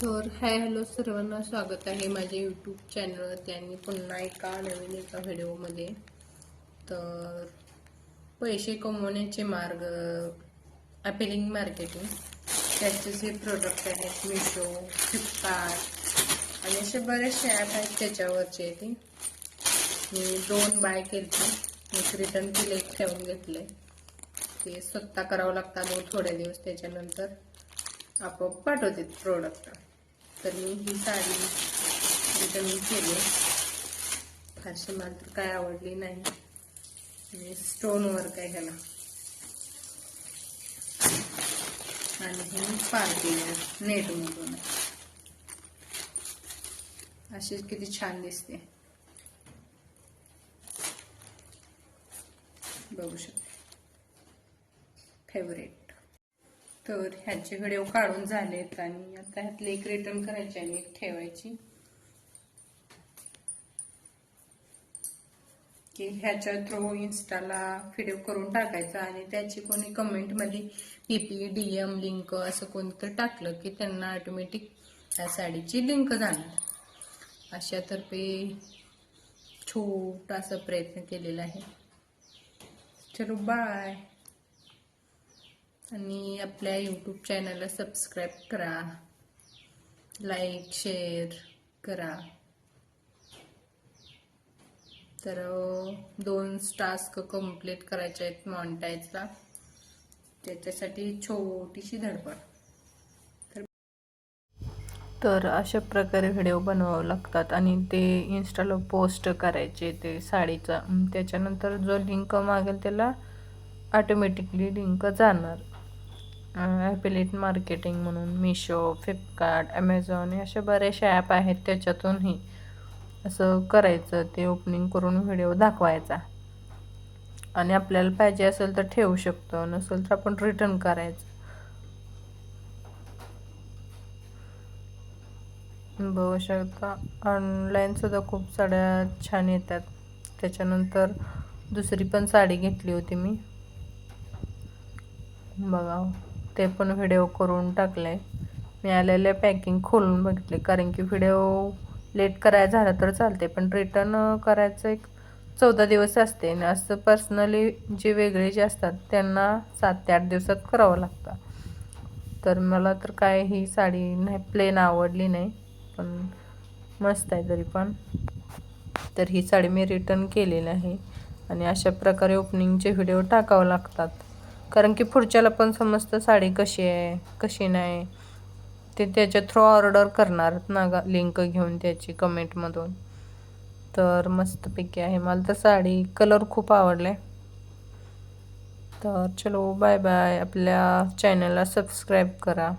तर hi hello सर्वांना स्वागत आहे माझ्या यूट्यूब चॅनलवर त्यांनी पुन्हा एका नवीन एका व्हिडिओमध्ये तर पैसे कमवण्याचे मार्ग अपेलिंग मार्केटिंग त्याचे जे प्रोडक्ट आहेत मिशो फ्लिपकार्ट आणि असे बरेचसे ॲप आहेत त्याच्यावरचे ते. मी दोन बाय केले एक रिटर्न केले एक ठेवून घेतले. ते स्वतः करावं लागतात मग थोड्या दिवस त्याच्यानंतर आपोआप पाठवते प्रोडक्ट तर मी ही साडी रिटर्न केली. फारशी मला तर काय आवडली नाही. आणि स्टोन वर्क आहे ह्याला. आणि ही पार्टी नेटमधून अशी किती छान दिसते. बघू शकते. फेवरेट तर ह्याचे घडेव काढून झालेत आणि आता ह्यातले एक रिटर्न करायचे आणि एक ठेवायची. की ह्याच्या थ्रू इन्स्टाला व्हिडिओ करून टाकायचा आणि त्याची कोणी कमेंटमध्ये पीपी डीएम लिंक असं कोणतं टाकलं की त्यांना ऑटोमॅटिक त्या साडीची लिंक जाणार. अशातर्फे छोटासा प्रयत्न केलेला आहे. चलो बाय आणि आपल्या यूट्यूब चॅनलला सबस्क्राईब करा. लाईक शेअर करा. तर दोन टास्क कंप्लीट करायचे आहेत मॉन्टायचा त्याच्यासाठी छोटीशी धडपड. तर अशा प्रकारे व्हिडिओ बनवावे लागतात आणि ते इन्स्टाला पोस्ट करायचे ते साडीचा. त्याच्यानंतर जो लिंक मागेल त्याला ऑटोमॅटिकली लिंक जाणार. ॲपिलेट मार्केटिंग म्हणून मिशो फ्लिपकार्ट ॲमेझॉन हे असे बरेचसे ॲप आहेत त्याच्यातूनही असं करायचं ते ओपनिंग करून व्हिडिओ दाखवायचा. आणि आपल्याला पाहिजे असेल तर ठेवू शकतो नसेल तर आपण रिटर्न करायचं. बघू शकता ऑनलाईनसुद्धा खूप साड्या छान येतात. त्याच्यानंतर दुसरी पण साडी घेतली होती मी. बघा ते पण व्हिडिओ करून टाकले मी आलेले पॅकिंग खोलून बघितले. कारण की व्हिडिओ लेट करायला झाला तर चालते पण रिटर्न करायचं एक चौदा दिवस असते. आणि असं पर्सनली जे वेगळे जे असतात त्यांना सात ते आठ दिवसात करावं लागतं. तर मला तर काय ही साडी नाही प्लेन आवडली नाही. पण मस्त आहे तरी पण. तर ही साडी मी रिटर्न केलेली आहे. आणि अशा प्रकारे ओपनिंगचे व्हिडिओ टाकावं लागतात. कारण की पुढच्याला पण समजतं साडी कशी आहे कशी नाही. ते त्याच्या थ्रू ऑर्डर करणार ना गा लिंक घेऊन त्याची कमेंटमधून तर मस्तपैकी आहे. मला तर साडी कलर खूप आवडले तर चलो बाय बाय आपल्या चॅनलला सबस्क्राईब करा.